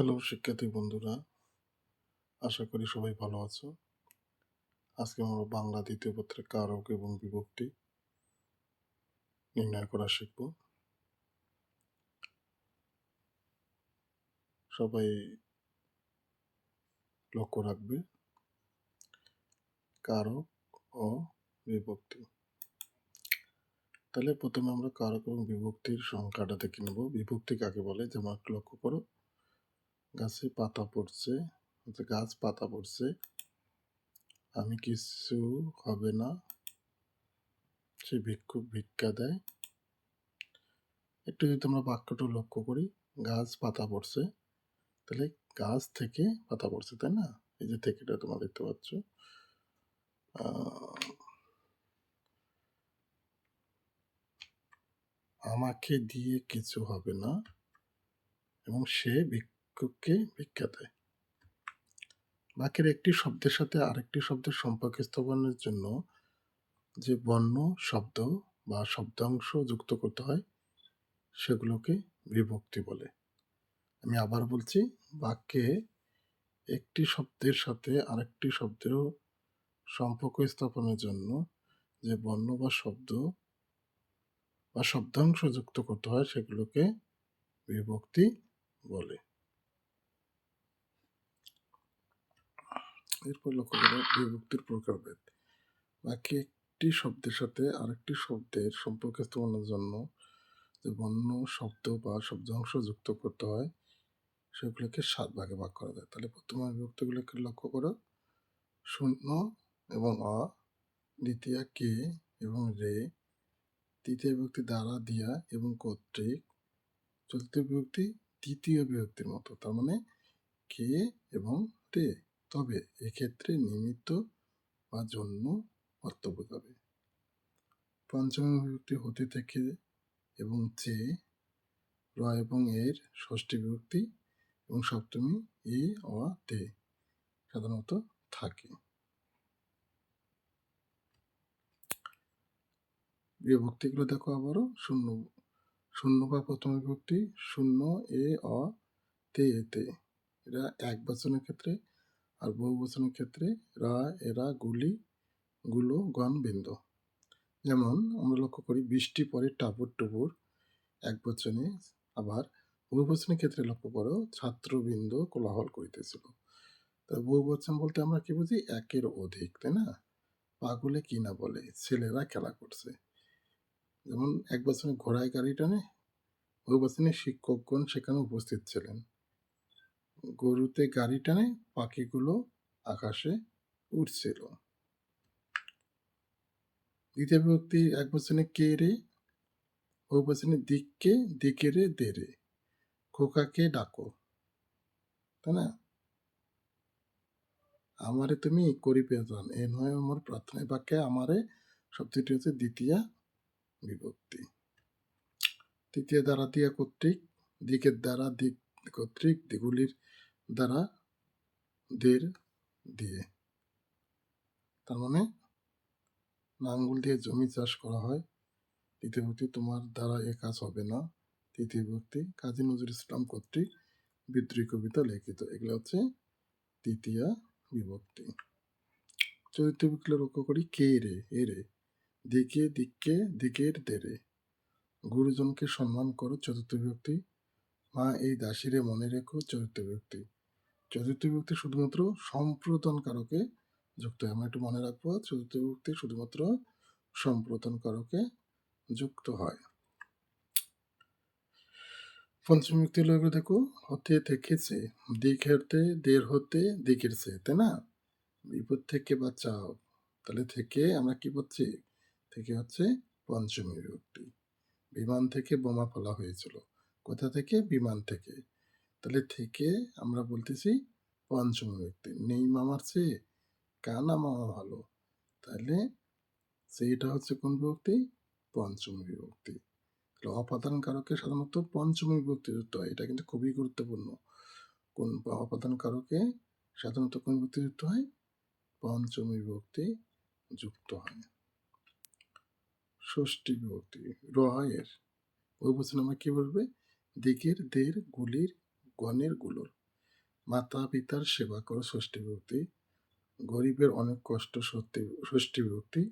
Hello শিক্ষার্থী বন্ধুরা। আশা করি সবাই ভালো আছো। আজকে আমরা বাংলা দ্বিতীয় পত্রের কারক এবং বিভক্তি নির্ণয় করা শিখব। সবাই লক্ষ্য রাখবে। কারক ও বিভক্তি। তাহলে প্রথমে আমরা কারক এবং বিভক্তির সংখ্যাটা দেখে নেব। বিভক্তি কাকে বলে? যেমন লক্ষ্য করো। গাছে পাতা পড়ছে গাছ পাতা পড়ছে। আমি কিছু হবে না। সে ভিক্ষুক ভিক্ষা দেয়। একটু যদি আমরা বাক্যটা লক্ষ্য করি, গাছ পাতা পড়ছে, তাহলে গাছ থেকে পাতা পড়ছে, তাই না? এই যে থেকেটা তোমরা দেখতে পাচ্ছ। আমাকে দিয়ে কিছু হবে না, এবং সে ভিক্ষা দেয়। বাক্যের একটি শব্দের সাথে আরেকটি শব্দের সম্পর্ক স্থাপনের জন্য যে বর্ণ, শব্দ বা শব্দাংশ যুক্ত করতে হয়, সেগুলোকে বিভক্তি বলে। আমি আবার বলছি, বাক্যে একটি শব্দের সাথে আরেকটি শব্দের সম্পর্ক স্থাপনের জন্য যে বর্ণ বা শব্দ বা শব্দাংশ যুক্ত করতে হয়, সেগুলোকে বিভক্তি বলে। এরপর লক্ষ্য করে বিভক্তির প্রকারভেদ বাকি একটি শব্দের সাথে আরেকটি শব্দের সম্পর্ক স্থাপনের জন্য যে বর্ণ শব্দ বা শব্দাংশ যুক্ত করতে হয়, সেগুলোকে সাত ভাগে ভাগ করা যায়। তাহলে প্রথমে বিভক্তিগুলোকে লক্ষ্য করো। শূন্য এবং অ দ্বিতীয় কে এবং রে, তৃতীয় বিভক্তি দ্বারা দিয়া এবং কর্তৃক। চতুর্থ বিভক্তি তৃতীয় বিভক্তির মতো, তার মানে কে এবং রে। তবে এক্ষেত্রে নিমিত্ত বা জন্য অর্থ বোঝাবে। পঞ্চমী বিভক্তি হতে থেকে এবং চে র এবং এর ষষ্ঠী বিভক্তি এবং সপ্তমী এ, অ, তে সাধারণত থাকে। বিভক্তিগুলো দেখো আবারও শূন্য শূন্য বা প্রথম বিভক্তি শূন্য, এ, অ, তে এতে এটা এক বচনের ক্ষেত্রে আর বহু বচনের ক্ষেত্রে রা, এরা, গুলি, গুলো, গণ, বিন্দু। যেমন আমরা লক্ষ্য করি, বৃষ্টি পরে টাপুর টুপুর এক বচনে আবার বহু বচনের ক্ষেত্রে লক্ষ্য করো, ছাত্রবৃন্দ কোলাহল করিতেছিল। তা বহু বচন বলতে আমরা কি বুঝি? একের অধিক, তাই না? পাগুলে কি না বলে, ছেলেরা খেলা করছে। যেমন এক বছরে ঘোড়ায় গাড়ি টানে, বহু বছরে শিক্ষকগণ সেখানে উপস্থিত ছিলেন। গরুতে গাড়ি টানে পাখিগুলো আকাশে উঠছিল দ্বিতীয় বিভক্তি এক বছরে কে রে বহু বছরে দিককে, দিকে রে, দে রে। খোকাকে ডাকো, তাই না? আমারে তুমি করি পেতাম এ নয় আমার প্রার্থনা বাক্যে আমারে শব্দটি হচ্ছে দ্বিতীয় বিভক্তি। তৃতীয় দ্বারা দিয়া কর্তৃক, দিকের দ্বারা দিক কর্তৃক দিগুলির দ্বারা দের দিয়ে। তার মানে নাঙ্গুল দিয়ে জমি চাষ করা হয়। তৃতীয় ব্যক্তি তোমার দ্বারা এ কাজ হবে না। তৃতীয় ব্যক্তি কাজী নজরুল ইসলাম কর্তৃক বিদ্রোহী কবিতা লিখিত। এগুলো হচ্ছে তৃতীয় বিভক্তি। চতুর্থ বিভক্তি লক্ষ্য করি, কে রে? এ রে? দিকে দিককে দিকের দেরে। গুরুজনকে সম্মান করো, চতুর্থ বিভক্তি মা এই দাসীরে মনে রেখো চতুর্থ ব্যক্তি। চতুর্থ ব্যক্তি শুধুমাত্র সম্প্রদান কারকে যুক্ত। হয় আমরা একটু মনে রাখব চতুর্থ ব্যক্তি শুধুমাত্র সম্প্রদান কারকে যুক্ত হয়। পঞ্চম ব্যক্তি দেখো, হতে থেকেছে, দিক হেরতে দের হতে দিকের সে তাই না? বিপদ থেকে বাঁচাও। তাহলে থেকে আমরা কি পাচ্ছি? থেকে হচ্ছে পঞ্চমী বিভক্তি বিমান থেকে বোমা ফেলা হয়েছিল। কোথা থেকে? বিমান থেকে। তাহলে থেকে আমরা বলতেছি পঞ্চমী ব্যক্তি। নেই মামার চেয়ে কানা মামা ভালো? তাহলে সেইটা হচ্ছে কোন বিভক্তি? পঞ্চমী বিভক্তি। তাহলে অপাদান কারকে সাধারণত পঞ্চমী বিভক্তি যুক্ত হয়। এটা কিন্তু খুবই গুরুত্বপূর্ণ। কোন অপাদান কারকে সাধারণত কোন বিভক্তি যুক্ত হয়? পঞ্চমী বিভক্তি যুক্ত হয়। ষষ্ঠী বিভক্তি, রয়ের। ওই বছর আমরা কি বলবে? দিকের দের গুলির গণেরগুলোর। মাতা পিতার সেবা করো ষষ্ঠী বিভক্তি, গরিবের অনেক কষ্ট সত্যি, ষষ্ঠী বিভক্তি,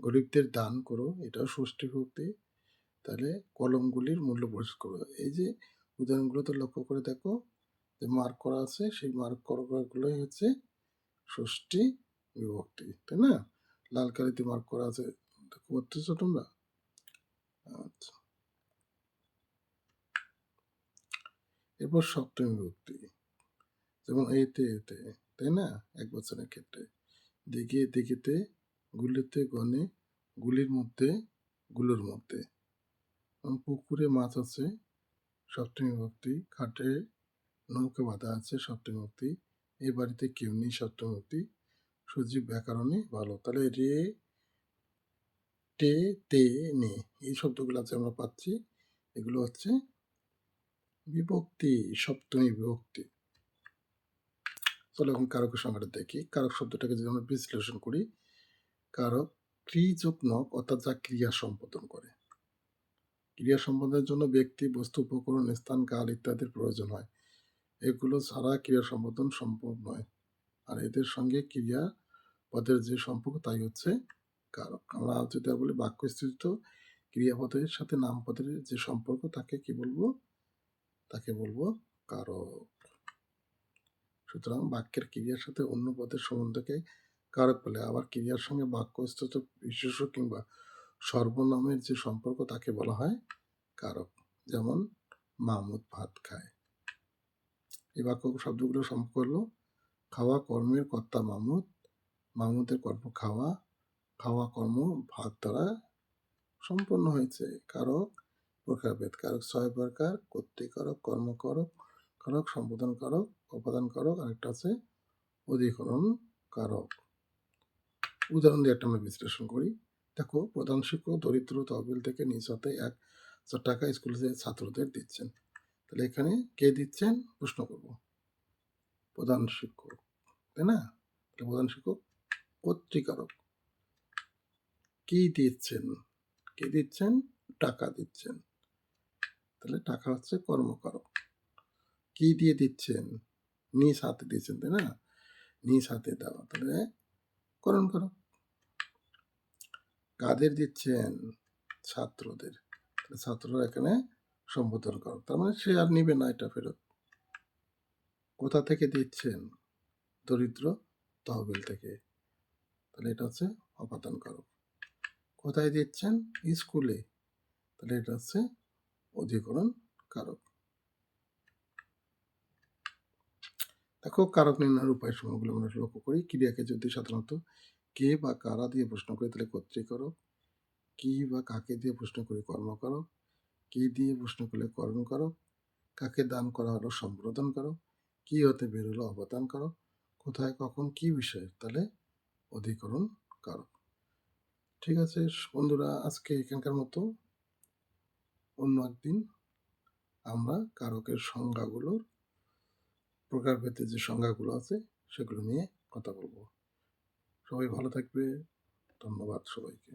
গরিবদের দান করো, এটাও ষষ্ঠী বিভক্তি। তাহলে কলমগুলির মূল্য পরিশোধ করো। এই যে উদাহরণগুলোতে লক্ষ্য করে দেখো, যে মার্ক করা আছে, সেই মার্ক করাগুলোই হচ্ছে ষষ্ঠী বিভক্তি, তাই না? লাল কালিতে মার্ক করা আছে দেখো তোমরা? এরপর সপ্তমী বিভক্তি। যেমন এতে এতে, তাই না? এক বছরের ক্ষেত্রে। দিকে, দিকেতে, গুলিতে গণে গুলির মধ্যে, গুলোর মধ্যে। পুকুরে মাছ আছে, সপ্তমী বিভক্তি। খাটে নৌকা বাঁধা আছে, সপ্তমী বিভক্তি। এই বাড়িতে কেউ নেই, সপ্তমী বিভক্তি। সজীব ব্যাকরণে ভালো। তাহলে রে টে তে, নে, এই শব্দগুলো আছে আমরা পাচ্ছি, এগুলো হচ্ছে বিভক্তি, সপ্তমী বিভক্তি। চলো এখন কারকের সংজ্ঞাটা দেখি। কারক শব্দটাকে যদি আমরা বিশ্লেষণ করি, কারক ক্রিযোগ অর্থাৎ যা ক্রিয়া সম্পাদন করে। ক্রিয়া সম্পাদনের জন্য ব্যক্তি, বস্তু, উপকরণ, স্থান, কাল ইত্যাদির প্রয়োজন হয়। এগুলো ছাড়া ক্রিয়া সম্পাদন সম্ভব নয়। আর এদের সঙ্গে ক্রিয়া পদের যে সম্পর্ক, তাই হচ্ছে কারক। আমরা যদি বলি বাক্যস্থিত ক্রিয়াপদের সাথে নামপদের যে সম্পর্ক, তাকে কি বলব? তাকে বলব কারক সুতরাং বাক্যের ক্রিয়ার সাথে অন্য পদের সম্বন্ধকে কারক বলে, আবার ক্রিয়ার সঙ্গে বাক্যস্থিত বিশেষ কিংবা সর্বনামের যে সম্পর্ক তাকে বলা হয় কারক, যেমন মামুদ ভাত খায়। এই বাক্য শব্দগুলো সম্পর্ক হলো খাওয়া কর্মের কর্তা মামুদ, মামুদের কর্ম খাওয়া খাওয়া কর্ম ভাত দ্বারা সম্পন্ন হয়েছে। কারক প্রকারভেদ কারক ছয় প্রকার কর্তৃকারক কর্মকারক কারক সম্বোধন কারক উপাদান কারক, আরেকটা আছে অধিকরণ কারক। উদাহরণ দিয়ে একটা আমরা বিশ্লেষণ করি। দেখো, প্রধান শিক্ষক দরিদ্র তহবিল থেকে নিজ হাতে এক হাজার টাকা স্কুলে ছাত্রদের দিচ্ছেন। তাহলে এখানে কে দিচ্ছেন? প্রশ্ন করব। প্রধান শিক্ষক, তাই না? তাহলে প্রধান শিক্ষক কর্তৃকারক কি দিচ্ছেন? কে দিচ্ছেন? টাকা দিচ্ছেন। তাহলে টাকা হচ্ছে কর্মকারক কি দিয়ে দিচ্ছেন? নিজ হাতে দিচ্ছেন তাই না? নিজ হাতে দেওয়া, তাহলে করণ করো। কাদের দিচ্ছেন? ছাত্রদের। ছাত্ররা এখানে সম্বোধন করো। তার মানে সে আর নিবে না এটা ফেরত। কোথা থেকে দিচ্ছেন? দরিদ্র তহবিল থেকে। তাহলে এটা হচ্ছে অপাদান করো। কোথায় দিচ্ছেন? স্কুলে। তাহলে এটা হচ্ছে অধিকরণ কারক। দেখো, কারক নির্ণয়ের উপায় সমূহগুলো আমরা লক্ষ্য করি। ক্রিয়াকে যদি সাধারণত কে বা কারা দিয়ে প্রশ্ন করি, তাহলে কর্তৃকারক কি বা কাকে দিয়ে প্রশ্ন করি কর্মকারক কি দিয়ে প্রশ্ন করলে, কর্ম করো কাকে দান করা হলো, সম্বোধন করো কি হতে বেরোলো, অবদান করো কোথায়, কখন, কি বিষয়ে, তাহলে অধিকরণ কারক। ঠিক আছে, বন্ধুরা, আজকে এখানকার মতো। অন্য একদিন আমরা কারকের সংজ্ঞাগুলোর প্রকারভেদে যে সংজ্ঞাগুলো আছে সেগুলো নিয়ে কথা বলব। সবাই ভালো থাকবে। ধন্যবাদ সবাইকে।